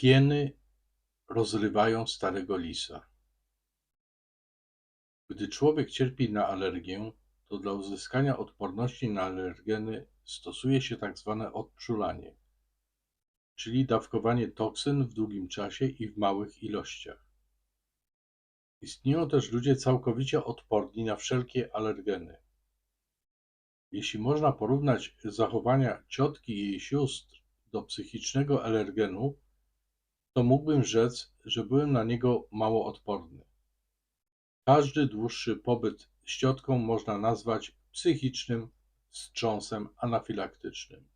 Hieny rozrywają starego lisa. Gdy człowiek cierpi na alergię, to dla uzyskania odporności na alergeny stosuje się tak zwane odczulanie, czyli dawkowanie toksyn w długim czasie i w małych ilościach. Istnieją też ludzie całkowicie odporni na wszelkie alergeny. Jeśli można porównać zachowania ciotki i jej sióstr do psychicznego alergenu, to mógłbym rzec, że byłem na niego mało odporny. Każdy dłuższy pobyt z ciotką można nazwać psychicznym wstrząsem anafilaktycznym.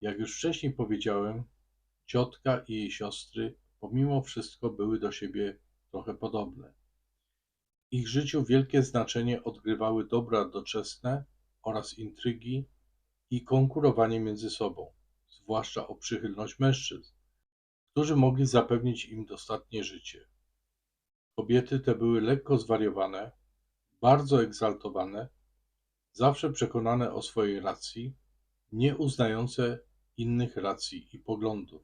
Jak już wcześniej powiedziałem, ciotka i jej siostry pomimo wszystko były do siebie trochę podobne. W ich życiu wielkie znaczenie odgrywały dobra doczesne oraz intrygi i konkurowanie między sobą, zwłaszcza o przychylność mężczyzn, którzy mogli zapewnić im dostatnie życie. Kobiety te były lekko zwariowane, bardzo egzaltowane, zawsze przekonane o swojej racji, nie uznające innych racji i poglądów.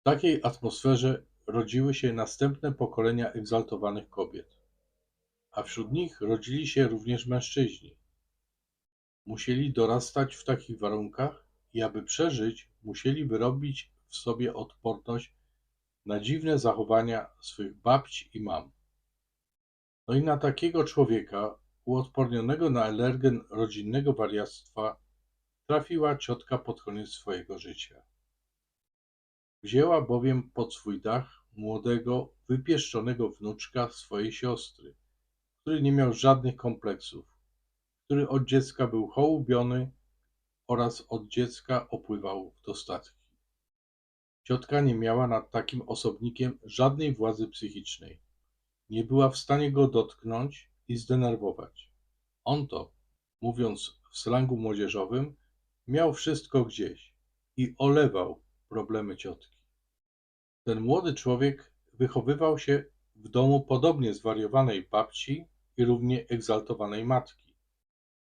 W takiej atmosferze rodziły się następne pokolenia egzaltowanych kobiet, a wśród nich rodzili się również mężczyźni. Musieli dorastać w takich warunkach i aby przeżyć, musieli wyrobić w sobie odporność na dziwne zachowania swych babci i mam. No i na takiego człowieka, uodpornionego na alergen rodzinnego wariactwa, trafiła ciotka pod koniec swojego życia. Wzięła bowiem pod swój dach młodego, wypieszczonego wnuczka swojej siostry, który nie miał żadnych kompleksów, który od dziecka był hołubiony oraz od dziecka opływał w dostatki. Ciotka nie miała nad takim osobnikiem żadnej władzy psychicznej. Nie była w stanie go dotknąć i zdenerwować. On to, mówiąc w slangu młodzieżowym, miał wszystko gdzieś i olewał problemy ciotki. Ten młody człowiek wychowywał się w domu podobnie zwariowanej babci i równie egzaltowanej matki.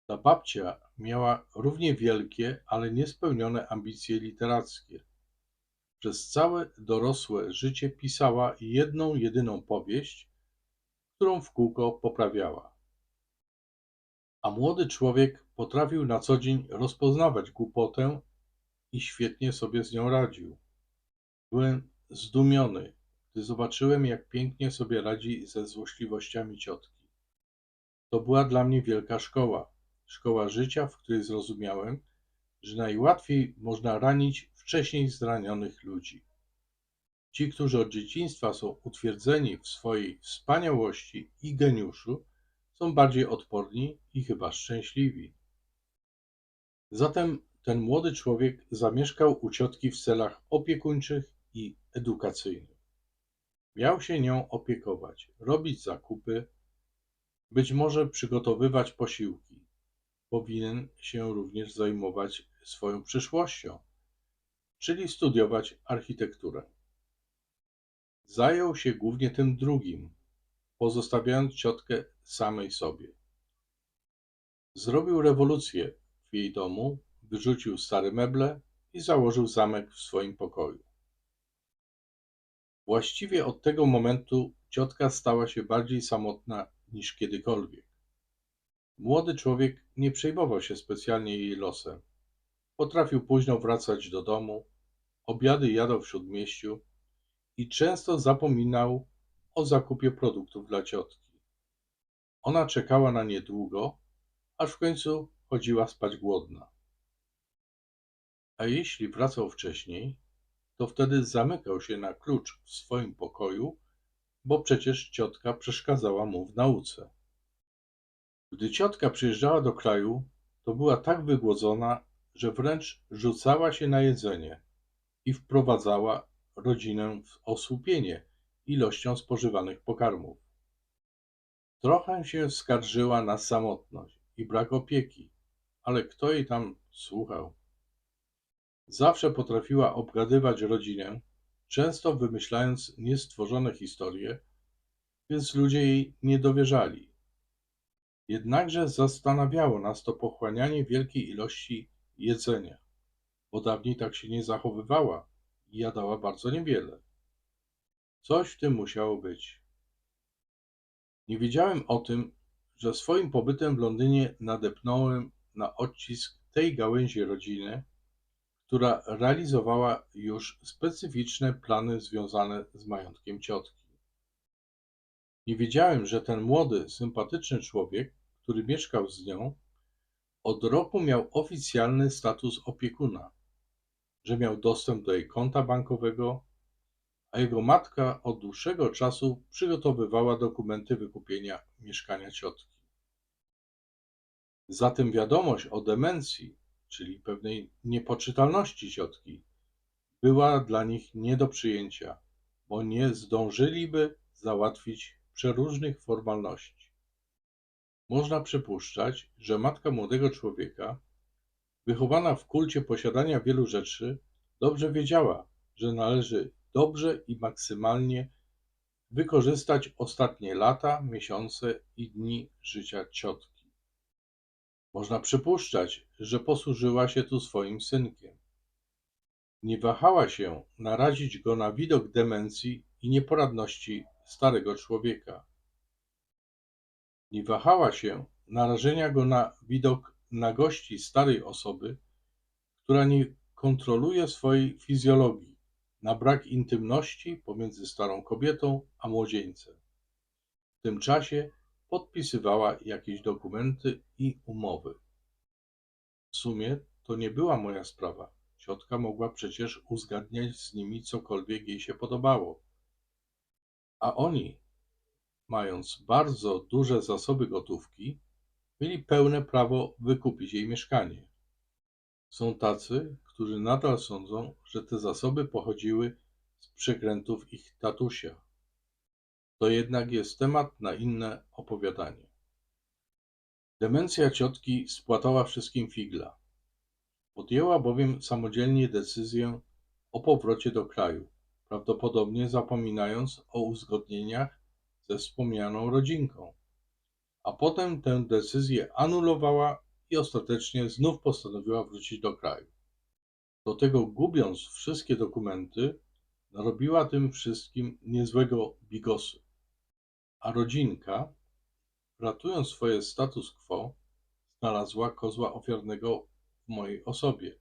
Ta babcia miała równie wielkie, ale niespełnione ambicje literackie. Przez całe dorosłe życie pisała jedną jedyną powieść, którą w kółko poprawiała. A młody człowiek potrafił na co dzień rozpoznawać głupotę i świetnie sobie z nią radził. Byłem zdumiony, gdy zobaczyłem, jak pięknie sobie radzi ze złośliwościami ciotki. To była dla mnie wielka szkoła, szkoła życia, w której zrozumiałem, że najłatwiej można ranić wcześniej zranionych ludzi. Ci, którzy od dzieciństwa są utwierdzeni w swojej wspaniałości i geniuszu, są bardziej odporni i chyba szczęśliwi. Zatem ten młody człowiek zamieszkał u ciotki w celach opiekuńczych i edukacyjnych. Miał się nią opiekować, robić zakupy, być może przygotowywać posiłki. Powinien się również zajmować swoją przyszłością, czyli studiować architekturę. Zajął się głównie tym drugim, pozostawiając ciotkę samej sobie. Zrobił rewolucję w jej domu, wyrzucił stare meble i założył zamek w swoim pokoju. Właściwie od tego momentu ciotka stała się bardziej samotna niż kiedykolwiek. Młody człowiek nie przejmował się specjalnie jej losem. Potrafił późno wracać do domu, obiady jadał w śródmieściu i często zapominał o zakupie produktów dla ciotki. Ona czekała na nie długo, aż w końcu chodziła spać głodna. A jeśli wracał wcześniej, to wtedy zamykał się na klucz w swoim pokoju, bo przecież ciotka przeszkadzała mu w nauce. Gdy ciotka przyjeżdżała do kraju, to była tak wygłodzona, że wręcz rzucała się na jedzenie i wprowadzała rodzinę w osłupienie ilością spożywanych pokarmów. Trochę się skarżyła na samotność i brak opieki, ale kto jej tam słuchał? Zawsze potrafiła obgadywać rodzinę, często wymyślając niestworzone historie, więc ludzie jej nie dowierzali. Jednakże zastanawiało nas to pochłanianie wielkiej ilości jedzenia. bo dawniej tak się nie zachowywała i jadała bardzo niewiele. Coś w tym musiało być. Nie wiedziałem o tym, że swoim pobytem w Londynie nadepnąłem na odcisk tej gałęzi rodziny, która realizowała już specyficzne plany związane z majątkiem ciotki. Nie wiedziałem, że ten młody, sympatyczny człowiek, który mieszkał z nią, od roku miał oficjalny status opiekuna, że miał dostęp do jej konta bankowego, a jego matka od dłuższego czasu przygotowywała dokumenty wykupienia mieszkania ciotki. Zatem wiadomość o demencji, czyli pewnej niepoczytalności ciotki, była dla nich nie do przyjęcia, bo nie zdążyliby załatwić przeróżnych formalności. Można przypuszczać, że matka młodego człowieka, wychowana w kulcie posiadania wielu rzeczy, dobrze wiedziała, że należy dobrze i maksymalnie wykorzystać ostatnie lata, miesiące i dni życia ciotki. Można przypuszczać, że posłużyła się tu swoim synkiem. Nie wahała się narazić go na widok demencji i nieporadności starego człowieka. Nie wahała się narażenia go na widok nagości starej osoby, która nie kontroluje swojej fizjologii, na brak intymności pomiędzy starą kobietą a młodzieńcem. W tym czasie podpisywała jakieś dokumenty i umowy. W sumie to nie była moja sprawa. Ciotka mogła przecież uzgadniać z nimi cokolwiek jej się podobało. A oni, mając bardzo duże zasoby gotówki, mieli pełne prawo wykupić jej mieszkanie. Są tacy, którzy nadal sądzą, że te zasoby pochodziły z przekrętów ich tatusia. To jednak jest temat na inne opowiadanie. Demencja ciotki spłatała wszystkim figla. Podjęła bowiem samodzielnie decyzję o powrocie do kraju, prawdopodobnie zapominając o uzgodnieniach ze wspomnianą rodzinką. A potem tę decyzję anulowała i ostatecznie znów postanowiła wrócić do kraju. Do tego, gubiąc wszystkie dokumenty, narobiła tym wszystkim niezłego bigosu. A rodzinka, ratując swoje status quo, znalazła kozła ofiarnego w mojej osobie,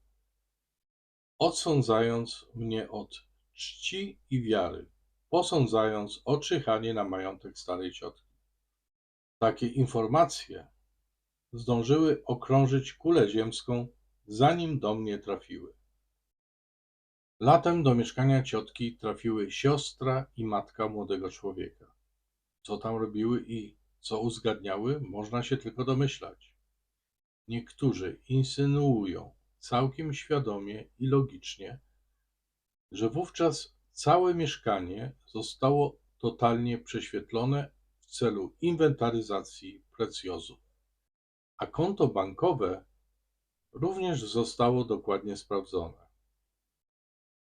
odsądzając mnie od czci i wiary, posądzając o czyhanie na majątek starej ciotki. Takie informacje zdążyły okrążyć kulę ziemską, zanim do mnie trafiły. Latem do mieszkania ciotki trafiły siostra i matka młodego człowieka. Co tam robiły i co uzgadniały, można się tylko domyślać. Niektórzy insynuują całkiem świadomie i logicznie, że wówczas całe mieszkanie zostało totalnie prześwietlone w celu inwentaryzacji precjozów, a konto bankowe również zostało dokładnie sprawdzone.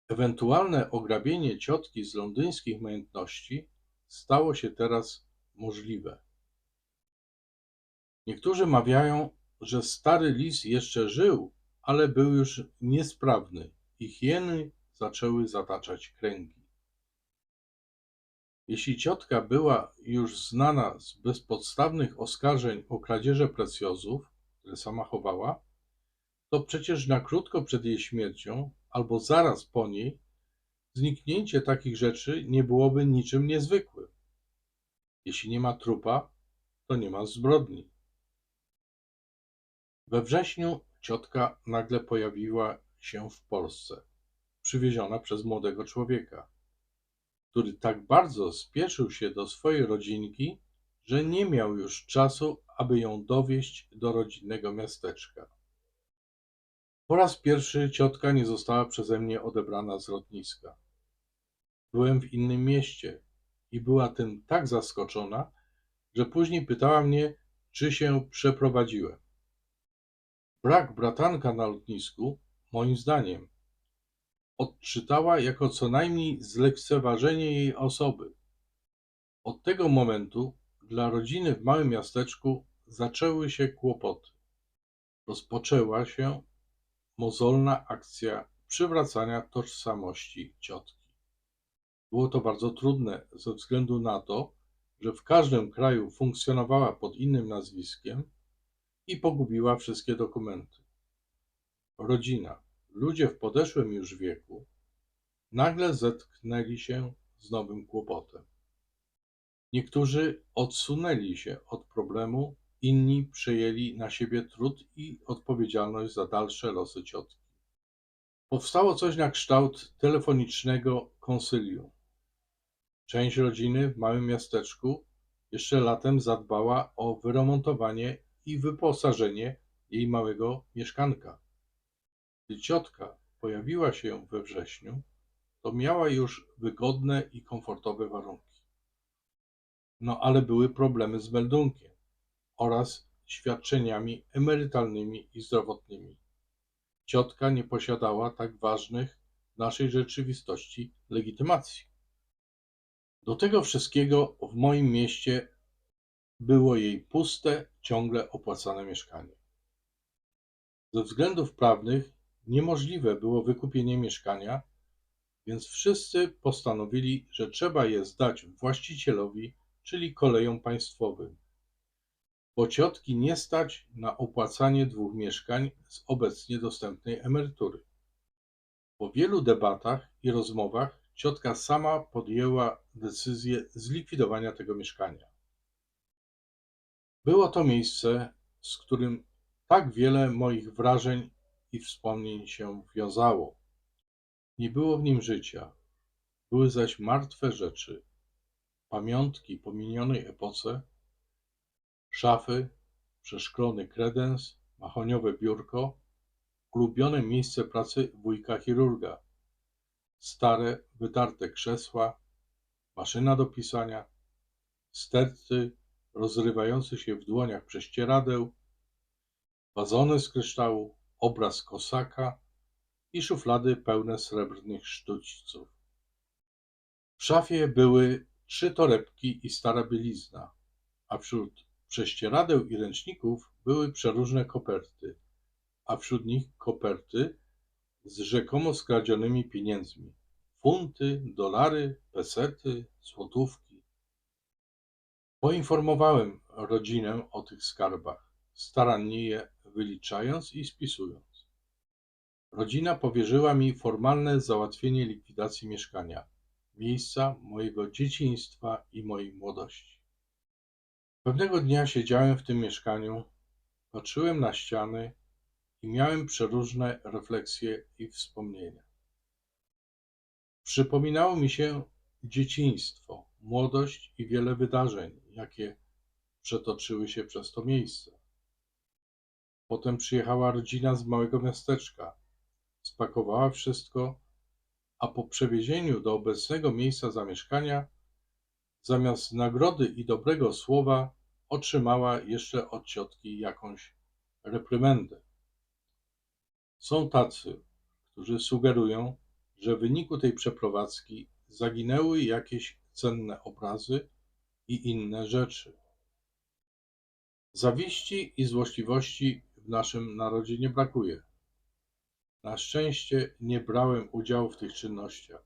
Ewentualne ograbienie ciotki z londyńskich majątności stało się teraz możliwe. Niektórzy mawiają, że stary lis jeszcze żył, ale był już niesprawny i hieny zaczęły zataczać kręgi. Jeśli ciotka była już znana z bezpodstawnych oskarżeń o kradzieże precjozów, które sama chowała, to przecież na krótko przed jej śmiercią albo zaraz po niej zniknięcie takich rzeczy nie byłoby niczym niezwykłym. Jeśli nie ma trupa, to nie ma zbrodni. We wrześniu ciotka nagle pojawiła się w Polsce, przywieziona przez młodego człowieka, który tak bardzo spieszył się do swojej rodzinki, że nie miał już czasu, aby ją dowieść do rodzinnego miasteczka. Po raz pierwszy ciotka nie została przeze mnie odebrana z lotniska. Byłem w innym mieście i była tym tak zaskoczona, że później pytała mnie, czy się przeprowadziłem. Brak bratanka na lotnisku, moim zdaniem, odczytała jako co najmniej zlekceważenie jej osoby. Od tego momentu dla rodziny w małym miasteczku zaczęły się kłopoty. Rozpoczęła się mozolna akcja przywracania tożsamości ciotki. Było to bardzo trudne ze względu na to, że w każdym kraju funkcjonowała pod innym nazwiskiem i pogubiła wszystkie dokumenty. Rodzina, ludzie w podeszłym już wieku, nagle zetknęli się z nowym kłopotem. Niektórzy odsunęli się od problemu, inni przejęli na siebie trud i odpowiedzialność za dalsze losy ciotki. Powstało coś na kształt telefonicznego konsylium. Część rodziny w małym miasteczku jeszcze latem zadbała o wyremontowanie i wyposażenie jej małego mieszkanka. Gdy ciotka pojawiła się we wrześniu, to miała już wygodne i komfortowe warunki. No ale były problemy z meldunkiem oraz świadczeniami emerytalnymi i zdrowotnymi. Ciotka nie posiadała tak ważnych w naszej rzeczywistości legitymacji. Do tego wszystkiego w moim mieście było jej puste, ciągle opłacane mieszkanie. Ze względów prawnych niemożliwe było wykupienie mieszkania, więc wszyscy postanowili, że trzeba je zdać właścicielowi, czyli kolejom państwowym, bo ciotki nie stać na opłacanie dwóch mieszkań z obecnie dostępnej emerytury. Po wielu debatach i rozmowach ciotka sama podjęła decyzję zlikwidowania tego mieszkania. Było to miejsce, z którym tak wiele moich wrażeń i wspomnień się wiązało. Nie było w nim życia, były zaś martwe rzeczy, pamiątki po minionej epoce, szafy, przeszklony kredens, mahoniowe biurko, ulubione miejsce pracy wujka chirurga, stare, wytarte krzesła, maszyna do pisania, sterty rozrywające się w dłoniach prześcieradeł, wazony z kryształu, obraz kosaka i szuflady pełne srebrnych sztućców. W szafie były trzy torebki i stara bielizna, a wśród prześcieradeł i ręczników były przeróżne koperty, a wśród nich koperty z rzekomo skradzionymi pieniędzmi. Funty, dolary, pesety, złotówki. Poinformowałem rodzinę o tych skarbach, starannie je wyliczając i spisując. Rodzina powierzyła mi formalne załatwienie likwidacji mieszkania, miejsca mojego dzieciństwa i mojej młodości. Pewnego dnia siedziałem w tym mieszkaniu, patrzyłem na ściany i miałem przeróżne refleksje i wspomnienia. Przypominało mi się dzieciństwo, młodość i wiele wydarzeń, jakie przetoczyły się przez to miejsce. Potem przyjechała rodzina z małego miasteczka, spakowała wszystko, a po przewiezieniu do obecnego miejsca zamieszkania, zamiast nagrody i dobrego słowa, otrzymała jeszcze od ciotki jakąś reprymendę. Są tacy, którzy sugerują, że w wyniku tej przeprowadzki zaginęły jakieś cenne obrazy i inne rzeczy. Zawiści i złośliwości w naszym narodzie nie brakuje. Na szczęście nie brałem udziału w tych czynnościach.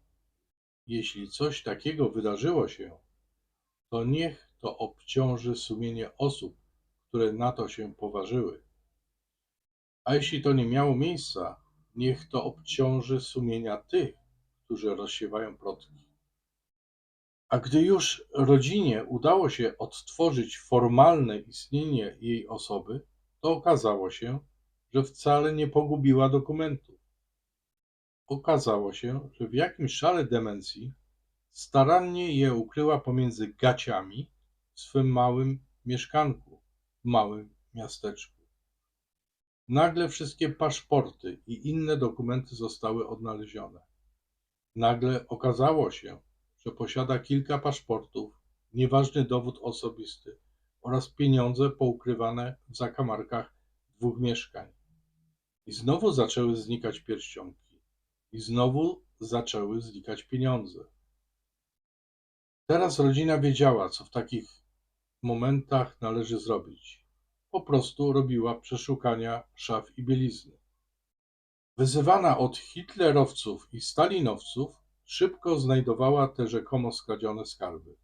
Jeśli coś takiego wydarzyło się, to niech to obciąży sumienie osób, które na to się poważyły. A jeśli to nie miało miejsca, niech to obciąży sumienia tych, którzy rozsiewają plotki. A gdy już rodzinie udało się odtworzyć formalne istnienie jej osoby, to okazało się, że wcale nie pogubiła dokumentów. Okazało się, że w jakimś szale demencji starannie je ukryła pomiędzy gaciami w swym małym mieszkanku w małym miasteczku. Nagle wszystkie paszporty i inne dokumenty zostały odnalezione. Nagle okazało się, że posiada kilka paszportów, nieważny dowód osobisty oraz pieniądze poukrywane w zakamarkach dwóch mieszkań. I znowu zaczęły znikać pierścionki. I znowu zaczęły znikać pieniądze. Teraz rodzina wiedziała, co w takich momentach należy zrobić. Po prostu robiła przeszukania szaf i bielizny. Wyzywana od hitlerowców i stalinowców, szybko znajdowała te rzekomo skradzione skarby.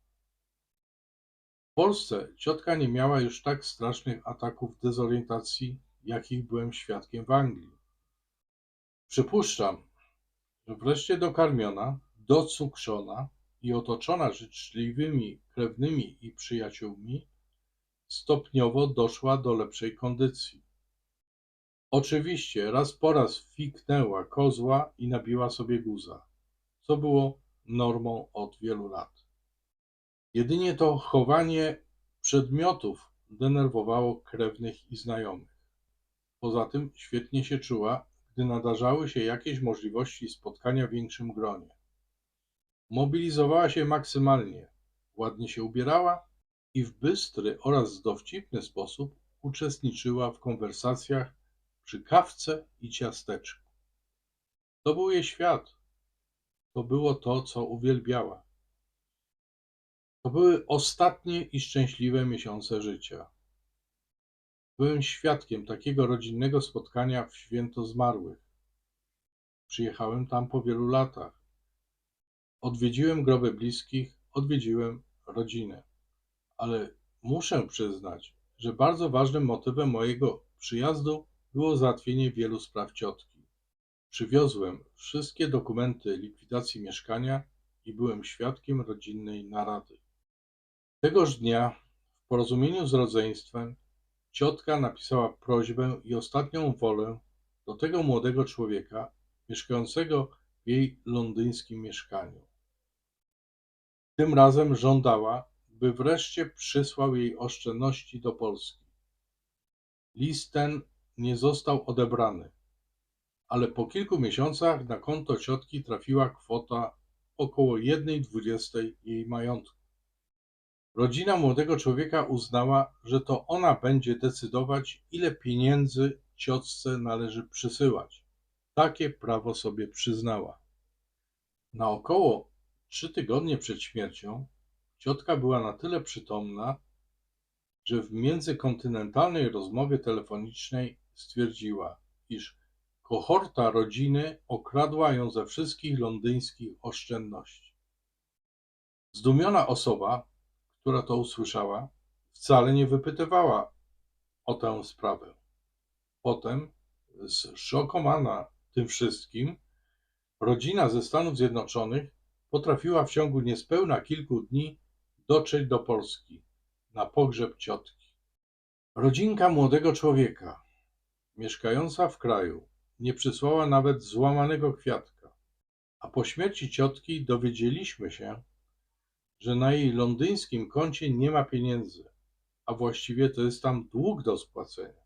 W Polsce ciotka nie miała już tak strasznych ataków dezorientacji, jakich byłem świadkiem w Anglii. Przypuszczam, że wreszcie dokarmiona, docukrzona i otoczona życzliwymi krewnymi i przyjaciółmi, stopniowo doszła do lepszej kondycji. Oczywiście raz po raz fiknęła kozła i nabiła sobie guza, co było normą od wielu lat. Jedynie to chowanie przedmiotów denerwowało krewnych i znajomych. Poza tym świetnie się czuła, gdy nadarzały się jakieś możliwości spotkania w większym gronie. Mobilizowała się maksymalnie, ładnie się ubierała i w bystry oraz dowcipny sposób uczestniczyła w konwersacjach przy kawce i ciasteczku. To był jej świat. To było to, co uwielbiała. To były ostatnie i szczęśliwe miesiące życia. Byłem świadkiem takiego rodzinnego spotkania w święto zmarłych. Przyjechałem tam po wielu latach. Odwiedziłem groby bliskich, odwiedziłem rodzinę. Ale muszę przyznać, że bardzo ważnym motywem mojego przyjazdu było załatwienie wielu spraw ciotki. Przywiozłem wszystkie dokumenty likwidacji mieszkania i byłem świadkiem rodzinnej narady. Tegoż dnia, w porozumieniu z rodzeństwem, ciotka napisała prośbę i ostatnią wolę do tego młodego człowieka mieszkającego w jej londyńskim mieszkaniu. Tym razem żądała, by wreszcie przysłał jej oszczędności do Polski. List ten nie został odebrany, ale po kilku miesiącach na konto ciotki trafiła kwota około jednej dwudziestej jej majątku. Rodzina młodego człowieka uznała, że to ona będzie decydować, ile pieniędzy ciotce należy przysyłać. Takie prawo sobie przyznała. Na około trzy tygodnie przed śmiercią ciotka była na tyle przytomna, że w międzykontynentalnej rozmowie telefonicznej stwierdziła, iż kohorta rodziny okradła ją ze wszystkich londyńskich oszczędności. Zdumiona osoba, która to usłyszała, wcale nie wypytywała o tę sprawę. Potem, zszokowana tym wszystkim, rodzina ze Stanów Zjednoczonych potrafiła w ciągu niespełna kilku dni dotrzeć do Polski na pogrzeb ciotki. Rodzinka młodego człowieka, mieszkająca w kraju, nie przysłała nawet złamanego kwiatka, a po śmierci ciotki dowiedzieliśmy się, że na jej londyńskim koncie nie ma pieniędzy, a właściwie to jest tam dług do spłacenia.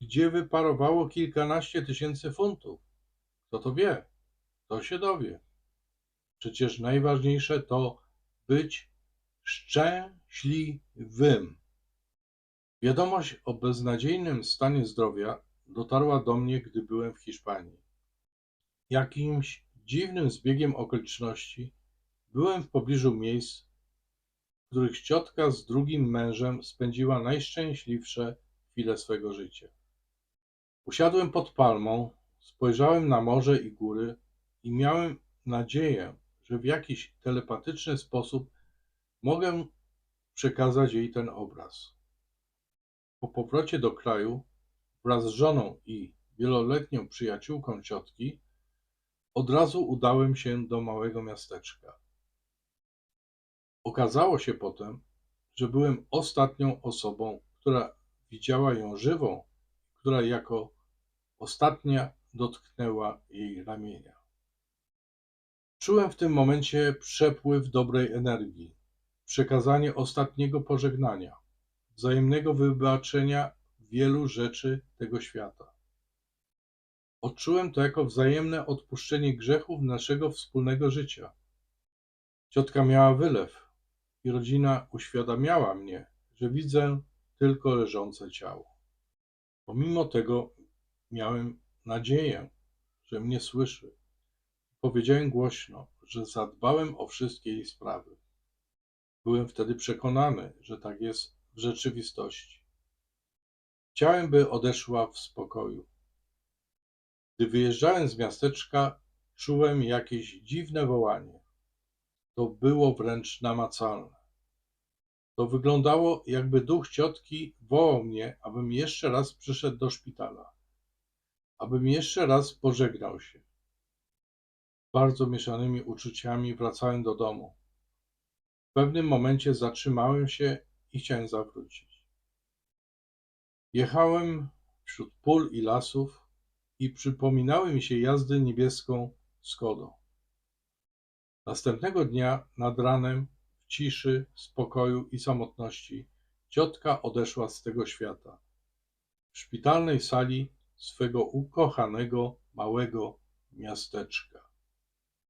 Gdzie wyparowało kilkanaście tysięcy funtów? Kto to wie? To się dowie. Przecież najważniejsze to być szczęśliwym. Wiadomość o beznadziejnym stanie zdrowia dotarła do mnie, gdy byłem w Hiszpanii. Jakimś dziwnym zbiegiem okoliczności byłem w pobliżu miejsc, w których ciotka z drugim mężem spędziła najszczęśliwsze chwile swego życia. Usiadłem pod palmą, spojrzałem na morze i góry i miałem nadzieję, że w jakiś telepatyczny sposób mogę przekazać jej ten obraz. Po powrocie do kraju wraz z żoną i wieloletnią przyjaciółką ciotki od razu udałem się do małego miasteczka. Okazało się potem, że byłem ostatnią osobą, która widziała ją żywą, która jako ostatnia dotknęła jej ramienia. Czułem w tym momencie przepływ dobrej energii, przekazanie ostatniego pożegnania, wzajemnego wybaczenia wielu rzeczy tego świata. Odczułem to jako wzajemne odpuszczenie grzechów naszego wspólnego życia. Ciotka miała wylew i rodzina uświadamiała mnie, że widzę tylko leżące ciało. Pomimo tego miałem nadzieję, że mnie słyszy. Powiedziałem głośno, że zadbałem o wszystkie jej sprawy. Byłem wtedy przekonany, że tak jest w rzeczywistości. Chciałem, by odeszła w spokoju. Gdy wyjeżdżałem z miasteczka, czułem jakieś dziwne wołanie. To było wręcz namacalne. To wyglądało, jakby duch ciotki wołał mnie, abym jeszcze raz przyszedł do szpitala, abym jeszcze raz pożegnał się. Bardzo mieszanymi uczuciami wracałem do domu. W pewnym momencie zatrzymałem się i chciałem zawrócić. Jechałem wśród pól i lasów i przypominały mi się jazdy niebieską Skodą. Następnego dnia nad ranem, w ciszy, spokoju i samotności, ciotka odeszła z tego świata. W szpitalnej sali swego ukochanego małego miasteczka.